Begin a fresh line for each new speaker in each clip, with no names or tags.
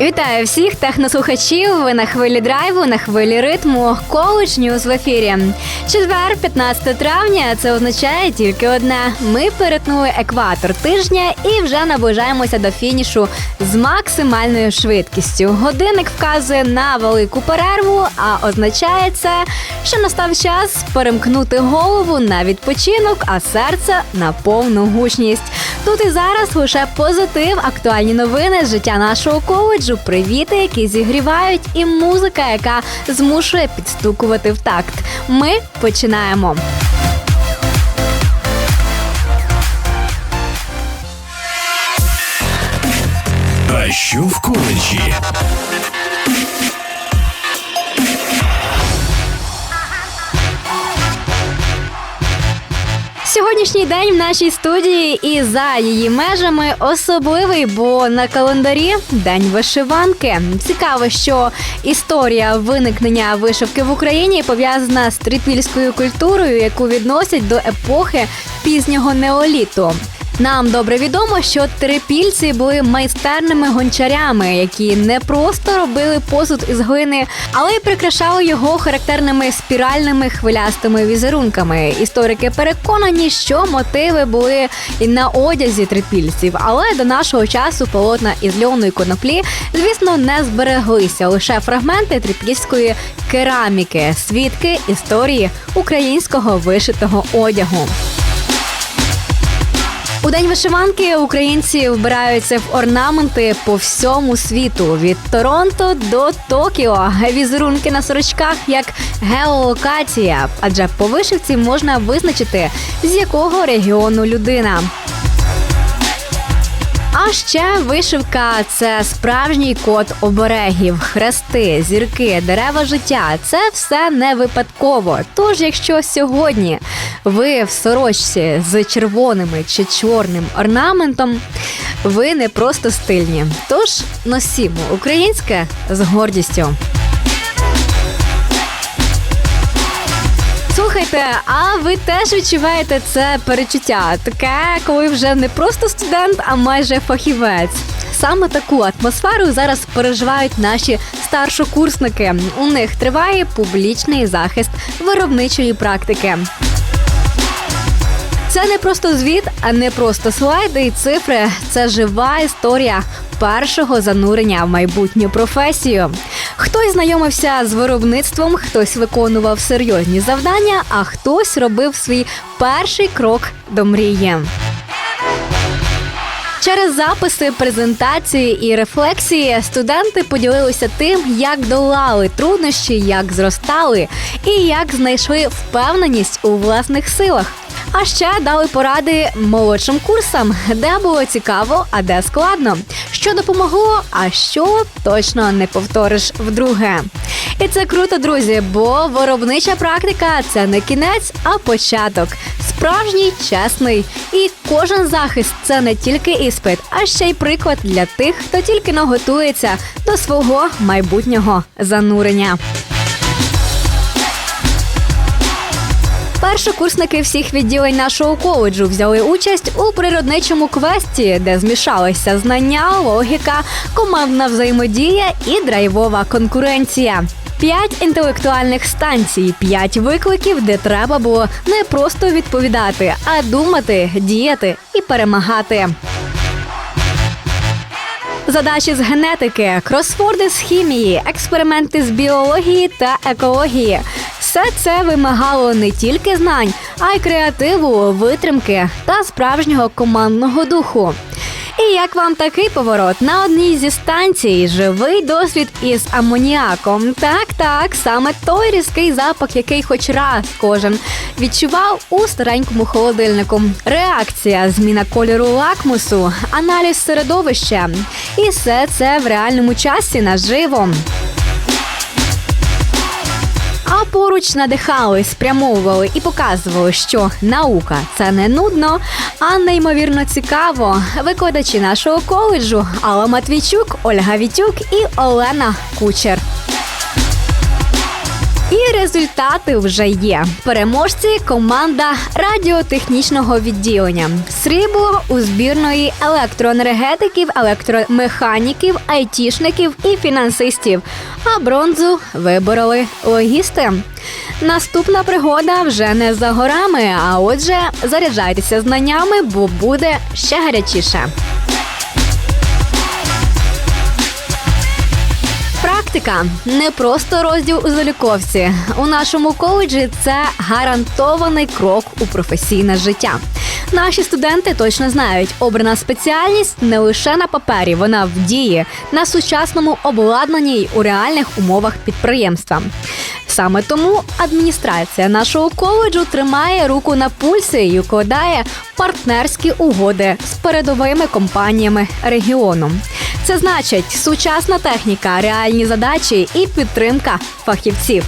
Вітаю всіх технослухачів. Ви на хвилі драйву, на хвилі ритму. Коледж Ньюз в ефірі. Четвер, 15 травня. Це означає тільки одне: ми перетнули екватор тижня і вже наближаємося до фінішу з максимальною швидкістю. Годинник вказує на велику перерву, а означає це, що настав час перемкнути голову на відпочинок, а серце на повну гучність. Тут і зараз лише позитив, актуальні новини з життя нашого коледжу, привіти, які зігрівають, і музика, яка змушує підстукувати в такт. Ми починаємо.
А що в коледжі?
Сьогоднішній день в нашій студії і за її межами особливий, бо на календарі день вишиванки. Цікаво, що історія виникнення вишивки в Україні пов'язана з трипільською культурою, яку відносять до епохи пізнього неоліту. Нам добре відомо, що трипільці були майстерними гончарями, які не просто робили посуд із глини, але й прикрашали його характерними спіральними хвилястими візерунками. Історики переконані, що мотиви були і на одязі трипільців, але до нашого часу полотна із льоної коноплі, звісно, не збереглися лише фрагменти трипільської кераміки, свідки історії українського вишитого одягу. У день вишиванки українці вбираються в орнаменти по всьому світу від Торонто до Токіо. Візерунки на сорочках як геолокація, адже по вишивці можна визначити з якого регіону людина. А ще вишивка це справжній код оберегів, хрести, зірки, дерева життя. Це все не випадково. Тож, якщо сьогодні ви в сорочці з червоними чи чорним орнаментом, ви не просто стильні. Тож носімо українське з гордістю. Слухайте, а ви теж відчуваєте це перечуття? Таке, коли вже не просто студент, а майже фахівець. Саме таку атмосферу зараз переживають наші старшокурсники. У них триває публічний захист виробничої практики. Це не просто звіт, а не просто слайди і цифри. Це жива історія першого занурення в майбутню професію. Хтось знайомився з виробництвом, хтось виконував серйозні завдання, а хтось робив свій перший крок до мрії. Через записи, презентації і рефлексії студенти поділилися тим, як долали труднощі, як зростали і як знайшли впевненість у власних силах. А ще дали поради молодшим курсам, де було цікаво, а де складно, що допомогло, а що точно не повториш вдруге. І це круто, друзі, бо виробнича практика це не кінець, а початок. Справжній, чесний. І кожен захист це не тільки іспит, а ще й приклад для тих, хто тільки но готується до свого майбутнього занурення. Першокурсники всіх відділень нашого коледжу взяли участь у природничому квесті, де змішалися знання, логіка, командна взаємодія і драйвова конкуренція. П'ять інтелектуальних станцій, п'ять викликів, де треба було не просто відповідати, а думати, діяти і перемагати. Задачі з генетики, кросворди з хімії, експерименти з біології та екології. Все це вимагало не тільки знань, а й креативу, витримки та справжнього командного духу. І як вам такий поворот на одній зі станцій живий досвід із амоніаком? Так, так, саме той різкий запах, який хоч раз кожен відчував у старенькому холодильнику. Реакція, зміна кольору лакмусу, аналіз середовища. І все це в реальному часі наживо. А поруч надихали, спрямовували і показували, що наука це не нудно, а неймовірно цікаво. Викладачі нашого коледжу Алла Матвійчук, Ольга Вітюк і Олена Кучер. І результати вже є. Переможці команда радіотехнічного відділення. Срібло у збірної електроенергетиків, електромеханіків, айтішників і фінансистів. А бронзу вибороли логісти. Наступна пригода вже не за горами. А отже, заряджайтеся знаннями, бо буде ще гарячіше. Практика не просто розділ у заліковці. У нашому коледжі це гарантований крок у професійне життя. Наші студенти точно знають, обрана спеціальність не лише на папері, вона в дії на сучасному обладнанні й у реальних умовах підприємства. Саме тому адміністрація нашого коледжу тримає руку на пульсі і укладає партнерські угоди з передовими компаніями регіону. Це значить сучасна техніка, реальні задачі і підтримка фахівців.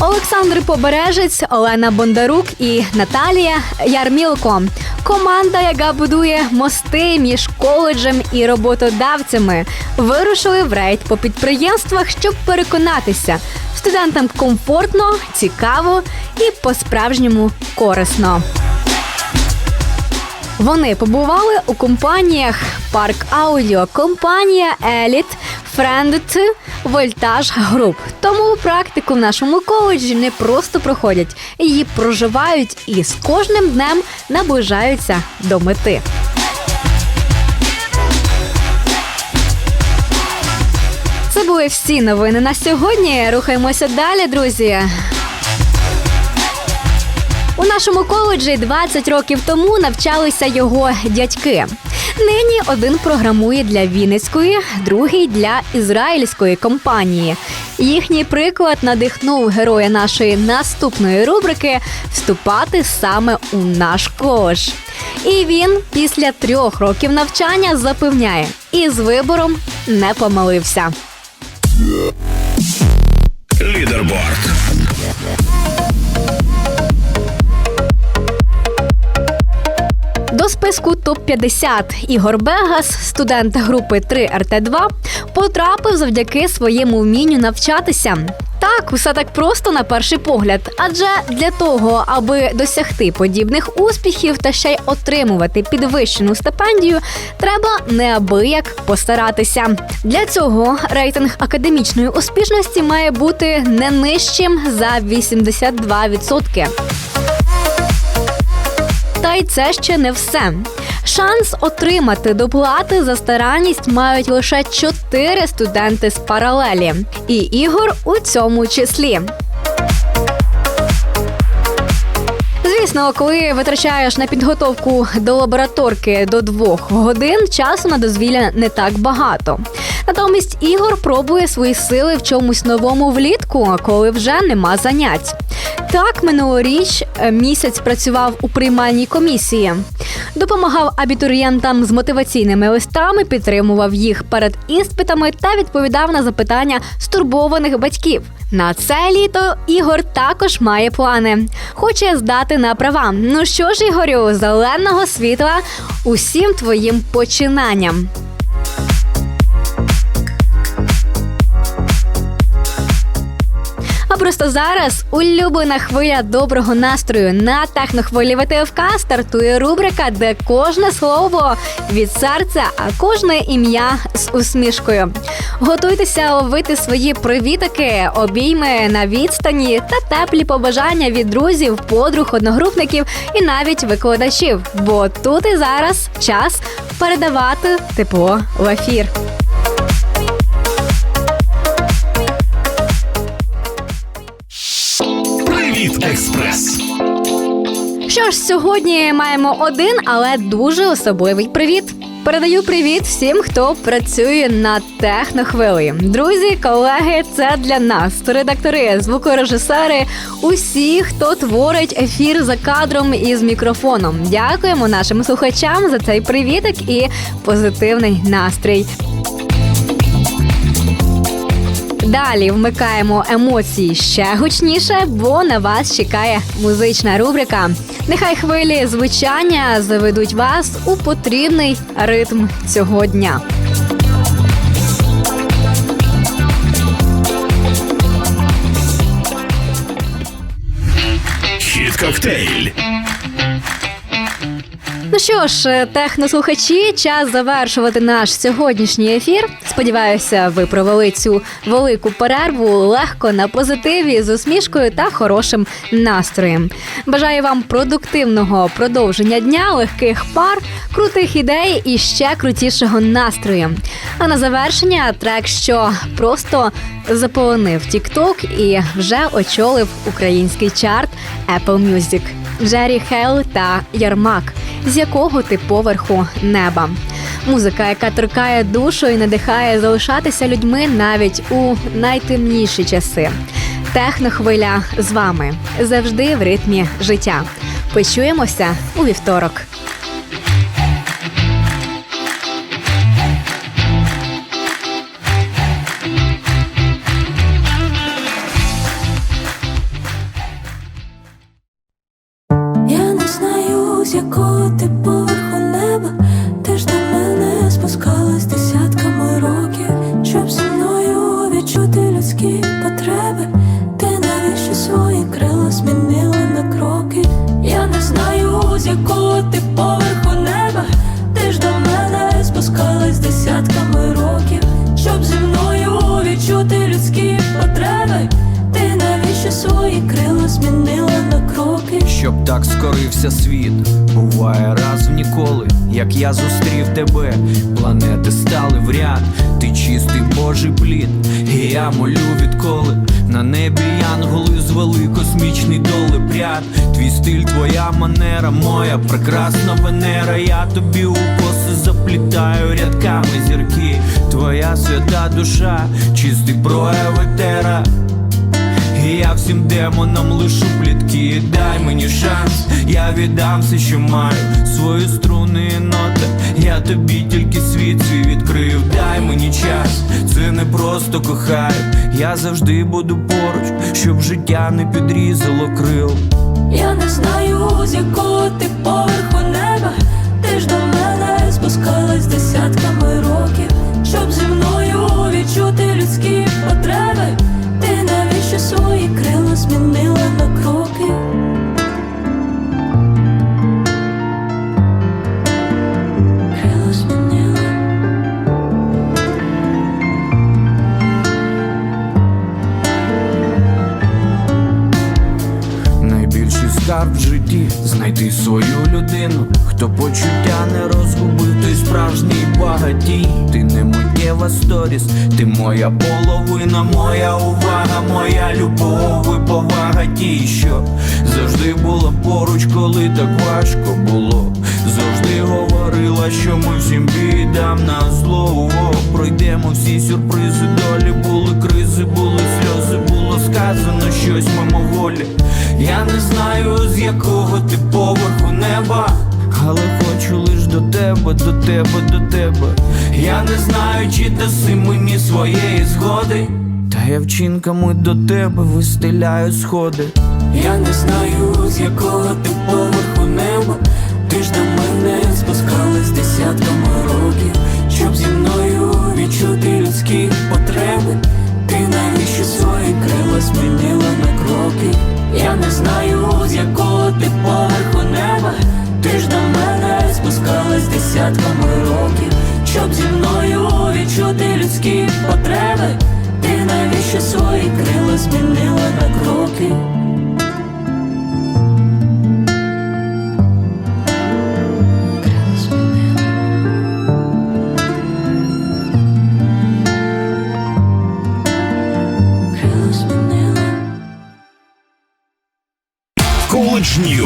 Олександр Побережець, Олена Бондарук і Наталія Ярмілко. Команда, яка будує мости між коледжем і роботодавцями, вирушили в рейд по підприємствах, щоб переконатися, студентам комфортно, цікаво і по-справжньому корисно. Вони побували у компаніях Парк Аудіо, компанія Еліт, Френдт, Вольтаж Груп. Тому практику в нашому коледжі не просто проходять, її проживають і з кожним днем наближаються до мети. Це були всі новини на сьогодні. Рухаємося далі, друзі. У нашому коледжі 20 років тому навчалися його дядьки. Нині один програмує для Вінницької, другий для ізраїльської компанії. Їхній приклад надихнув героя нашої наступної рубрики вступати саме у наш коледж. І він після трьох років навчання запевняє, і з вибором не помилився.
Лідерборд.
До списку топ 50 Ігор Бегас, студент групи 3 РТ 2 потрапив завдяки своєму вмінню навчатися. Так, усе так просто на перший погляд. Адже для того, аби досягти подібних успіхів та ще й отримувати підвищену стипендію, треба неабияк постаратися. Для цього рейтинг академічної успішності має бути не нижчим за 82%. Та й це ще не все. Шанс отримати доплати за старанність мають лише 4 студенти з паралелі, і Ігор у цьому числі. Звісно, коли витрачаєш на підготовку до лабораторки до двох годин, часу на дозвілля не так багато. Натомість Ігор пробує свої сили в чомусь новому влітку, коли вже нема занять. Так, минулоріч е, місяць працював у приймальній комісії, допомагав абітурієнтам з мотиваційними листами, підтримував їх перед іспитами та відповідав на запитання стурбованих батьків. На це літо Ігор також має плани. Хоче здати на права. Ну що ж, Ігорю, зеленого світла усім твоїм починанням. А просто зараз улюблена хвиля доброго настрою на технохвилі ВТФК стартує рубрика, де кожне слово від серця, а кожне ім'я з усмішкою. Готуйтеся ловити свої привітики, обійми на відстані та теплі побажання від друзів, подруг, одногрупників і навіть викладачів. Бо тут і зараз час передавати тепло в ефір. Що ж, сьогодні маємо один, але дуже особливий привіт. Передаю привіт всім, хто працює на технохвилі. Друзі, колеги, це для нас. Редактори, звукорежисери, усі, хто творить ефір за кадром і з мікрофоном. Дякуємо нашим слухачам за цей привітик і позитивний настрій. Далі вмикаємо емоції ще гучніше, бо на вас чекає музична рубрика. Нехай хвилі звучання заведуть вас у потрібний ритм цього дня.
Хіт коктейль.
Ну що ж, технослухачі, час завершувати наш сьогоднішній ефір. Сподіваюся, ви провели цю велику перерву легко на позитиві з усмішкою та хорошим настроєм. Бажаю вам продуктивного продовження дня, легких пар, крутих ідей і ще крутішого настрою. А на завершення трек, що просто заполонив TikTok і вже очолив український чарт Apple Music. Джері Хелл та Ярмак. З якого ти поверху неба? Музика, яка торкає душу і надихає залишатися людьми навіть у найтемніші часи. Технохвиля з вами завжди в ритмі життя. Почуємося у вівторок.
Скорився світ, буває раз в ніколи, як я зустрів тебе, планети стали в ряд, ти чистий божий плід, і я молю відколи на небі янголи звели космічний долепряд Твій стиль, твоя манера, моя прекрасна венера. Я тобі у коси заплітаю рядками зірки, твоя свята душа, чистий прояв етера. І я всім демонам лишу плітки. Дай мені шанс, я віддам все, що маю. Свої струни і ноти Я тобі тільки світ свій відкрив. Дай мені час, це не просто кохаю. Я завжди буду поруч, щоб життя не підрізало крил.
Я не знаю, з якого ти поверху неба, ти ж до мене спускалась десятками років,
me millions. Житті знайти свою людину, хто почуття не розгубив, той справжній багатій. Ти не миттєва сторіс, ти моя половина, моя увага, моя любов і повага тій, що завжди була поруч, коли так важко було. Завжди говорила, що ми всім бідам на зло. Пройдемо всі сюрпризи, долі були кризи, були сльози, було сказано щось мимоволі. Я не знаю, з якого до тебе, до тебе. Я не знаю, чи даси мені своєї згоди. Та я вчинками до тебе вистеляю сходи.
Я не знаю, з якого ти поверху неба, ти ж до мене спускалась десятками років,